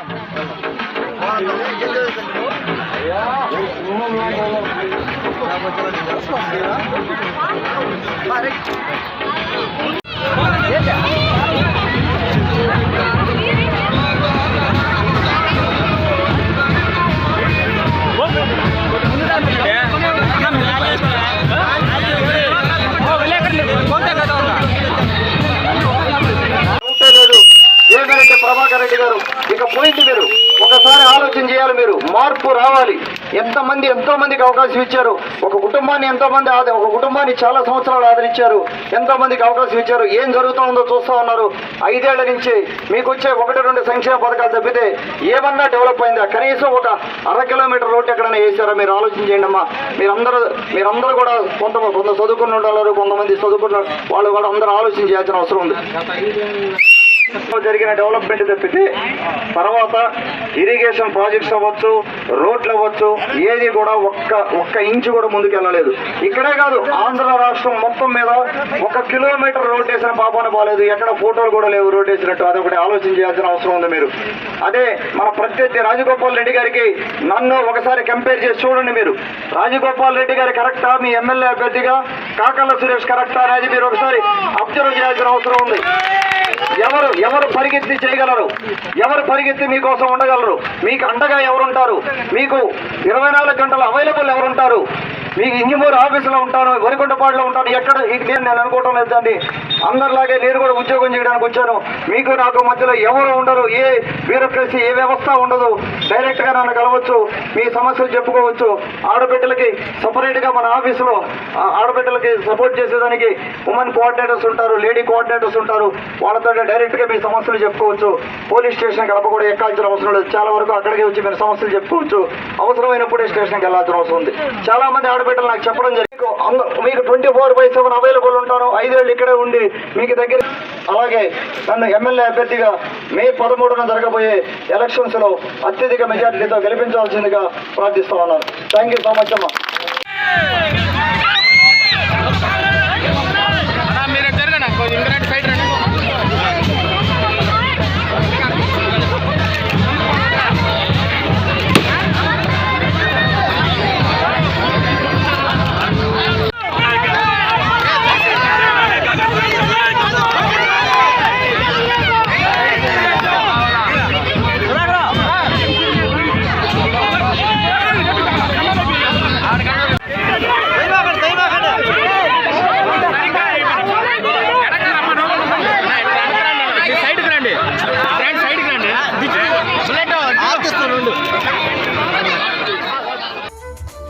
లేదు ఒకసారి ఆలోచన చేయాలి మీరు. మార్పు రావాలి. ఎంతమంది ఎంతో మందికి అవకాశం ఇచ్చారు. ఒక కుటుంబాన్ని ఎంతో మంది ఆద ఒక కుటుంబాన్ని చాలా సంవత్సరాలు ఆదరించారు. ఎంతో మందికి అవకాశం ఇచ్చారు. ఏం జరుగుతూ ఉందో చూస్తూ ఉన్నారు. ఐదేళ్ళ నుంచి మీకు వచ్చే ఒకటి రెండు సంక్షేమ పథకాలు తప్పితే ఏమన్నా డెవలప్ అయిందా? కనీసం ఒక అర కిలోమీటర్ రోడ్డు ఎక్కడైనా వేసారా మీరు ఆలోచన చేయండి అమ్మా. మీరందరూ మీరందరూ కూడా కొంత కొంత చదువుకున్న వాళ్ళు కొంతమంది చదువుకున్న వాళ్ళు కూడా అందరూ ఆలోచన చేయాల్సిన అవసరం ఉంది. జరిగిన డెవలప్మెంట్ తప్పితే తర్వాత ఇరిగేషన్ ప్రాజెక్ట్స్ అవ్వచ్చు రోడ్లు అవ్వచ్చు ఏది కూడా ఒక్క ఒక్క ఇంచు కూడా ముందుకు వెళ్ళలేదు. ఇక్కడే కాదు ఆంధ్ర రాష్ట్రం మొత్తం మీద ఒక కిలోమీటర్ రోడ్ వేసిన పాపాన బాలేదు. ఎక్కడ ఫోటోలు కూడా లేవు రోడ్ వేసినట్టు. అదొకటి ఆలోచన చేయాల్సిన అవసరం ఉంది మీరు. అదే మన ప్రత్యర్థి రాజగోపాల్ రెడ్డి గారికి నన్ను ఒకసారి కంపేర్ చేసి చూడండి మీరు. రాజగోపాల్ రెడ్డి గారి కరెక్టా? మీ ఎమ్మెల్యే అభ్యర్థిగా కాకల సురేష్ కరెక్టా అనేది మీరు ఒకసారి అబ్జర్వ్ చేయాల్సిన అవసరం ఉంది. ఎవరు పరిగెత్తి చేయగలరు? ఎవరు పరిగెత్తి మీకోసం ఉండగలరు? మీకు అండగా ఎవరుంటారు? మీకు ఇరవై నాలుగు గంటలు అవైలబుల్ ఎవరుంటారు? మీకు ఇంజమూరు ఆఫీసులో ఉంటాను వరికొండపాడులో ఉంటాను. ఎక్కడ ఇది నేను నేను అనుకోవటం లేదండి అందరిలాగే నేను కూడా ఉద్యోగం చేయడానికి వచ్చాను. మీకు నాకు మధ్యలో ఎవరు ఉండరు ఏ బ్యూరోక్రసీ ఏ వ్యవస్థ ఉండదు. డైరెక్ట్గా నన్ను కలవచ్చు మీ సమస్యలు చెప్పుకోవచ్చు. ఆడబిడ్డలకి సపరేట్గా మన ఆఫీసులో ఆడబిడ్డలకి సపోర్ట్ చేసేదానికి ఉమెన్ కోఆర్డినేటర్స్ ఉంటారు లేడీ కోఆర్డినేటర్స్ ఉంటారు. వాళ్ళతో డైరెక్ట్గా మీ సమస్యలు చెప్పుకోవచ్చు. పోలీస్ స్టేషన్ కలప కూడా ఎక్కాల్సిన అవసరం లేదు. చాలా వరకు అక్కడికి వచ్చి మీరు సమస్యలు చెప్పుకోవచ్చు. అవసరమైనప్పుడే స్టేషన్కి వెళ్ళాల్సిన అవసరం ఉంది. చాలా మంది ఆడబిడ్డలు నాకు చెప్పడం జరిగింది. మీకు మీకు twenty four by seven available ఉంటాను. ఐదేళ్ళు ఇక్కడే ఉండి మీకు దగ్గర అలాగే నన్ను ఎమ్మెల్యే అభ్యర్థిగా మే పదమూడున జరగబోయే ఎలక్షన్స్లో అత్యధిక మెజార్టీతో గెలిపించాల్సిందిగా ప్రార్థిస్తా ఉన్నాను. థ్యాంక్ యూ సో మచ్ అమ్మా.